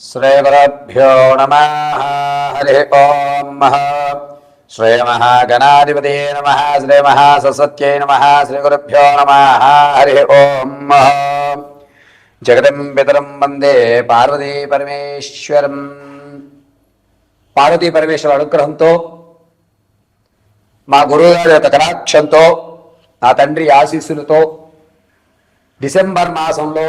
శ్రీవరభ్యో నమ హరి ఓం శ్రీమహాగణాధిపతే నమ శ్రీమహాసరస్వత్యై నమ శ్రీగురుభ్యో నమ హరి ఓం జగదం పితరం వందే పార్వతీ పరమేశ్వరం పార్వతీ పరమేశ్వర అనుగ్రహంతో మా గురువుగారి యొక్క కటాక్షంతో నా తండ్రి ఆశీస్సులతో డిసెంబర్ మాసంలో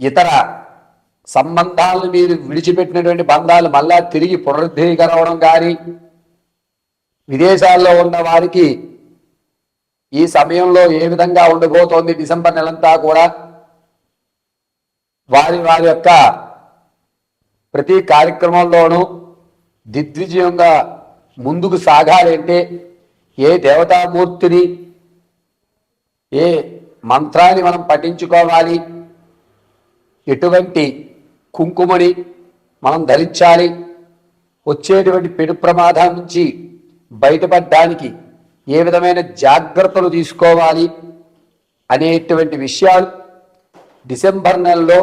ఇతర సంబంధాలను మీరు విడిచిపెట్టినటువంటి బంధాలు మళ్ళా తిరిగి పునరుద్ధీకరవడం కానీ విదేశాల్లో ఉన్న వారికి ఈ సమయంలో ఏ విధంగా ఉండబోతోంది డిసెంబర్ నెలంతా కూడా వారి వారి యొక్క ప్రతి కార్యక్రమంలోనూ దిగ్విజయంగా ముందుకు సాగాలంటే ఏ దేవతామూర్తిని ఏ మంత్రాన్ని మనం పఠించుకోవాలి ఎటువంటి కుంకుమని మనం ధరించాలి? వచ్చేటువంటి పెను ప్రమాదం నుంచి బయటపడడానికి ఏ విధమైన జాగ్రత్తలు తీసుకోవాలి అనేటువంటి విషయాలు డిసెంబర్ నెలలో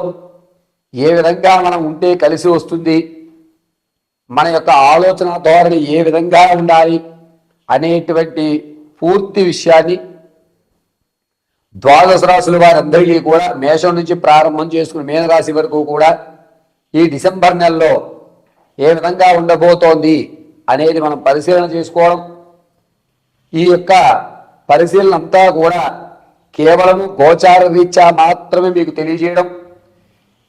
ఏ విధంగా మనం ఉంటే కలిసి వస్తుంది? మన యొక్క ఆలోచన ధోరణి ఏ విధంగా ఉండాలి? అనేటువంటి పూర్తి విషయాన్ని ద్వాదశ రాశుల వారందరికీ కూడా మేషం నుంచి ప్రారంభం చేసుకుని మీనరాశి వరకు కూడా ఈ డిసెంబర్ నెలలో ఏ విధంగా ఉండబోతోంది అనేది మనం పరిశీలన చేసుకోవడం. ఈ యొక్క పరిశీలన అంతా కూడా కేవలం గోచార రీత్యా మాత్రమే మీకు తెలియజేయడం.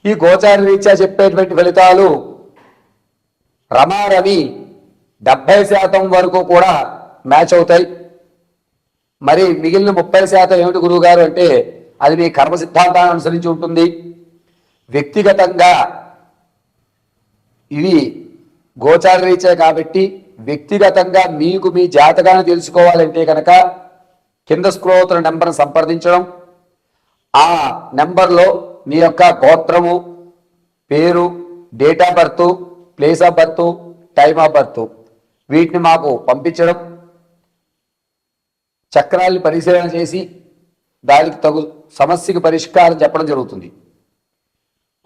ఈ గోచార రీత్యా చెప్పేటువంటి ఫలితాలు రమారమి డెబ్బై శాతం వరకు కూడా మ్యాచ్ అవుతాయి. మరి మిగిలిన ముప్పై శాతం ఏమిటి గురువు గారు అంటే అది మీ కర్మ సిద్ధాంతాన్ని అనుసరించి ఉంటుంది. వ్యక్తిగతంగా ఇవి గోచారరీచే కాబట్టి వ్యక్తిగతంగా మీకు మీ జాతకాన్ని తెలుసుకోవాలంటే కనుక కింద స్క్రోతుల నెంబర్ను సంప్రదించడం. ఆ నెంబర్లో మీ యొక్క గోత్రము పేరు date of birth place of birth time of birth వీటిని మాకు పంపించడం. చక్రాల్ని పరిశీలన చేసి దానికి తగు సమస్యకి పరిష్కారం చెప్పడం జరుగుతుంది.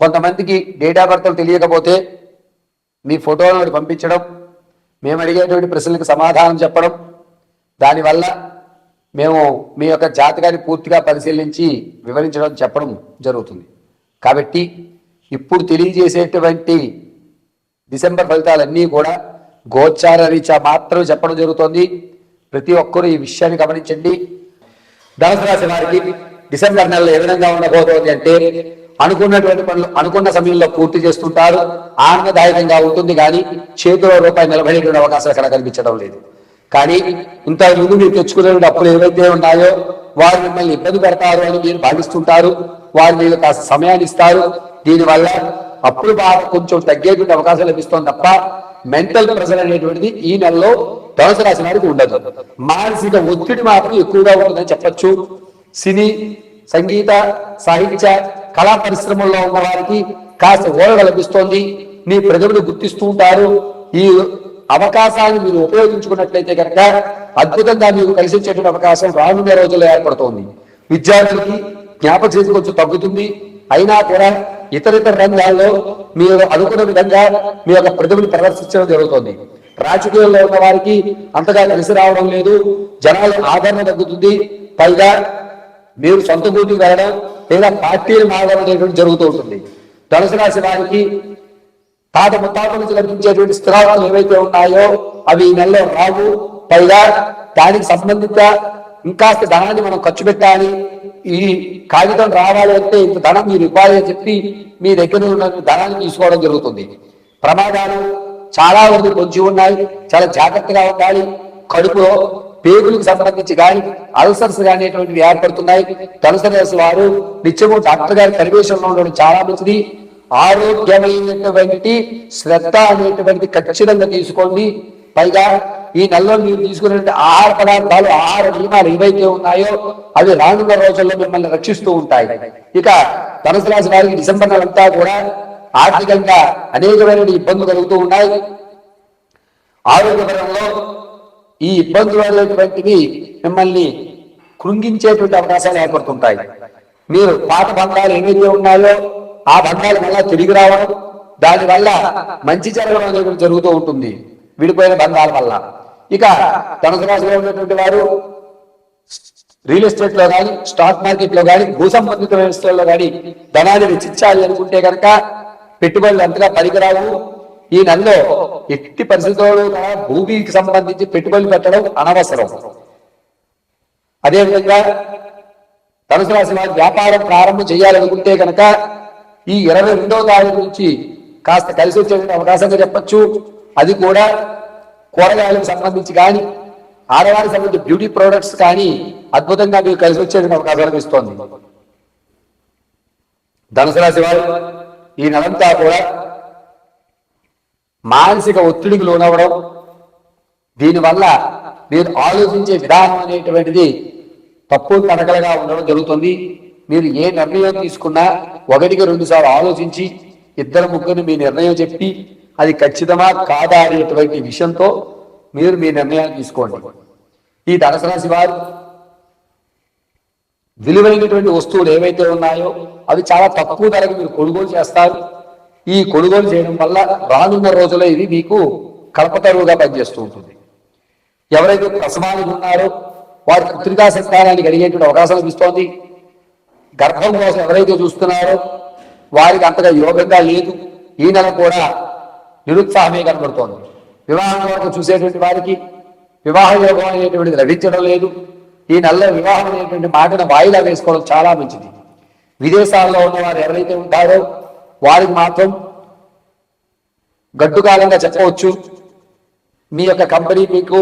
కొంతమందికి డేట్ ఆఫ్ తెలియకపోతే మీ ఫోటోలను పంపించడం మేము అడిగేటువంటి ప్రశ్నలకు సమాధానం చెప్పడం దానివల్ల మేము మీ యొక్క జాతకాన్ని పూర్తిగా పరిశీలించి వివరించడం చెప్పడం జరుగుతుంది. కాబట్టి ఇప్పుడు తెలియజేసేటువంటి డిసెంబర్ ఫలితాలన్నీ కూడా గోచార రీత్యా మాత్రమే చెప్పడం జరుగుతోంది. ప్రతి ఒక్కరూ ఈ విషయాన్ని గమనించండి. ధనుసు రాశి వారికి డిసెంబర్ నెలలో ఏ విధంగా ఉండబోతోంది అంటే అనుకున్నటువంటి పనులు అనుకున్న సమయంలో పూర్తి చేస్తుంటారు. ఆనందదాయకంగా ఉంటుంది కానీ చేతిలో రూపాయి నిలబడేటువంటి అవకాశాలు అక్కడ కనిపించడం లేదు. కానీ ఇంత ముందు మీరు తెచ్చుకునే అప్పులు ఏవైతే ఉన్నాయో వారు మిమ్మల్ని ఇబ్బంది పెడతారు అని మీరు భావిస్తుంటారు. వారు మీరు కాస్త సమయాన్ని ఇస్తారు. దీనివల్ల అప్పులు బాగా కొంచెం తగ్గేటువంటి అవకాశం లభిస్తుంది తప్ప మెంటల్ ప్రెషర్ అనేటువంటిది ఈ నెలలో ధనుసు రాసిన వారికి ఉండదు. మానసిక ఒత్తిడి మాత్రం ఎక్కువగా ఉంటుందని చెప్పచ్చు. సినీ సంగీత సాహిత్య కళా పరిశ్రమల్లో ఉన్న వారికి కాస్త ఓడ లభిస్తోంది మీ ప్రజలు గుర్తిస్తూ ఉంటారు. ఈ అవకాశాన్ని మీరు ఉపయోగించుకున్నట్లయితే కనుక అద్భుతంగా మీకు కలిసి వచ్చేటువంటి అవకాశం రానున్న రోజుల్లో ఏర్పడుతోంది. విద్యార్థులకి జ్ఞాపకశక్తి కొంచెం తగ్గుతుంది. అయినా కూడా ఇతర ఇతర రంగాల్లో మీరు అనుకున్న విధంగా మీ యొక్క ప్రతిభను ప్రదర్శించడం జరుగుతుంది. రాజకీయాల్లో ఉన్న వారికి అంతగా కలిసి రావడం లేదు. జనాల ఆదరణ తగ్గుతుంది. పైగా మీరు సొంత గూటికి వెళ్ళడం లేదా పార్టీలు మారడం అనేటువంటి జరుగుతూ ఉంటుంది. ధనుసు రాశి వారికి తాత ముత్తాత నుంచి లభించేటువంటి స్థిరాలు ఏవైతే ఉన్నాయో అవి ఈ నెలలో రావు. పైగా దానికి సంబంధిత ఇంకాస్త ధనాన్ని మనం ఖర్చు పెట్టాలి. ఈ కాగితం రావాలి అంటే ఇంత ధనం మీరు ఇవ్వాలి అని చెప్పి మీ దగ్గర ఉన్న ధనాన్ని తీసుకోవడం జరుగుతుంది. ప్రమాదాలు చాలా వరకు పొంచి ఉన్నాయి చాలా జాగ్రత్తగా ఉండాలి. కడుపులో పేగులకు సంబంధించి కానీ అల్సర్స్ కానీ అనేటువంటివి ఏర్పడుతున్నాయి. ధనుసు వారు నిత్యము డాక్టర్ గారి పరివేశంలో ఉండడం చాలా మంచిది. ఆరోగ్యమైనటువంటి శ్రద్ధ అనేటువంటి ఖచ్చితంగా తీసుకోండి. పైగా ఈ నెలలో మీరు తీసుకునే ఆహార పదార్థాలు ఆహార నియమాలు ఏవైతే ఉన్నాయో అవి రానున్న రోజుల్లో మిమ్మల్ని రక్షిస్తూ ఉంటాయి. ఇక ధనుసు రాశి వారికి డిసెంబర్ నెలంతా కూడా ఆర్థికంగా అనేకమైన ఇబ్బందులు కలుగుతూ ఉన్నాయి. ఆరోగ్యపరంలో ఈ ఇబ్బందులు అనేటువంటివి మిమ్మల్ని కృంగించేటువంటి అవకాశాలు ఏర్పడుతుంటాయి. మీరు పాత బంధాలు ఏమైతే ఉన్నాయో ఆ బంధాలు మళ్ళా తిరిగి రావడం దానివల్ల మంచి జరగడం అనేది జరుగుతూ ఉంటుంది విడిపోయిన బంధాల వల్ల. ఇక ధనుసు రాశిలో ఉన్నటువంటి వారు రియల్ ఎస్టేట్లో కానీ స్టాక్ మార్కెట్లో కానీ భూ సంబంధిత వ్యవస్థల్లో కానీ ధనాన్ని వెచ్చించాలి అనుకుంటే కనుక పెట్టుబడులు అంతగా పనికిరావు. ఈ నెలలో ఎట్టి పరిస్థితుల్లో భూమికి సంబంధించి పెట్టుబడులు పెట్టడం అనవసరం. అదేవిధంగా ధనుసు రాశి వారి వ్యాపారం ప్రారంభం చేయాలనుకుంటే కనుక ఈ ఇరవై రెండవ తారీఖు నుంచి కాస్త కలిసి వచ్చే అవకాశంగా చెప్పచ్చు. అది కూడా కూరగాయలకు సంబంధించి కానీ ఆడవారికి సంబంధించి బ్యూటీ ప్రోడక్ట్స్ కానీ అద్భుతంగా మీకు కలిసి వచ్చే అవకాశాలు ఇస్తోంది ధనుసు రాశి వారు ఈ నెలంతా కూడా మానసిక ఒత్తిడికి లోనవ్వడం దీనివల్ల మీరు ఆలోచించే విధానం అనేటువంటిది తప్పు తడకలుగా ఉండడం జరుగుతుంది. మీరు ఏ నిర్ణయం తీసుకున్నా ఒకటికి రెండు సార్లు ఆలోచించి ఇద్దరు ముగ్గురు మీ నిర్ణయం చెప్పి అది ఖచ్చితమా కాదా అనేటువంటి విషయంతో మీరు మీ నిర్ణయాలు తీసుకోండి. ఈ ధనసరాశి వారు విలువైనటువంటి వస్తువులు ఏవైతే ఉన్నాయో అవి చాలా తక్కువ ధరకు మీరు కొనుగోలు చేస్తారు. ఈ కొనుగోలు చేయడం వల్ల రానున్న రోజుల్లో ఇది మీకు కలపతరువుగా పనిచేస్తూ ఉంటుంది. ఎవరైతే ప్రసవానికి ఉన్నారో వారి పుత్రికా సంతానానికి అడిగేటువంటి అవకాశం లభిస్తోంది. గర్భం కోసం ఎవరైతే చూస్తున్నారో వారికి అంతగా యోగంగా లేదు. ఈ నెల కూడా నిరుత్సాహమే కనబడుతోంది. వివాహం వరకు చూసేటువంటి వారికి వివాహ యోగం అనేటువంటిది లభించడం లేదు. ఈ నెలలో వివాహం అనేటువంటి మాటను వాయిదా వేసుకోవడం చాలా మంచిది. విదేశాల్లో ఉన్న వారు ఎవరైతే ఉంటారో వారికి మాత్రం గడ్డుకాలంగా చెప్పవచ్చు. మీ యొక్క కంపెనీ మీకు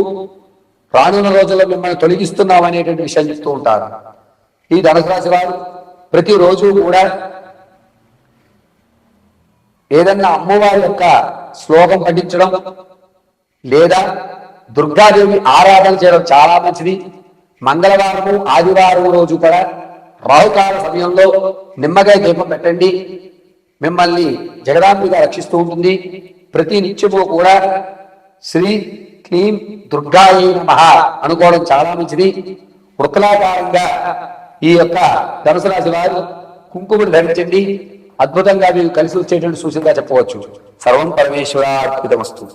రానున్న రోజుల్లో మిమ్మల్ని తొలగిస్తున్నాం అనేటువంటి విషయం చెప్తూ ఉంటారు. ఈ ధనుసు రాశి వారు ప్రతిరోజు కూడా ఏదన్నా అమ్మవారి యొక్క శ్లోకం పఠించడం లేదా దుర్గాదేవి ఆరాధన చేయడం చాలా మంచిది. మంగళవారము ఆదివారం రోజు కూడా రాహుకాల సమయంలో నిమ్మకాయ దీపం పెట్టండి. మిమ్మల్ని జగదాంబిక రక్షిస్తూ ఉంటుంది. ప్రతి నిత్యము కూడా శ్రీ క్లీం దుర్గాయ నమః అనుకోవడం చాలా మంచిది. వృత్తలాకారంగా ఈ యొక్క ధనుసు రాశి వారు కుంకుమను ధరించండి. అద్భుతంగా మీకు కలిసి వచ్చేటువంటి సూచనగా చెప్పవచ్చు. సర్వం పరమేశ్వరార్పితమస్తు.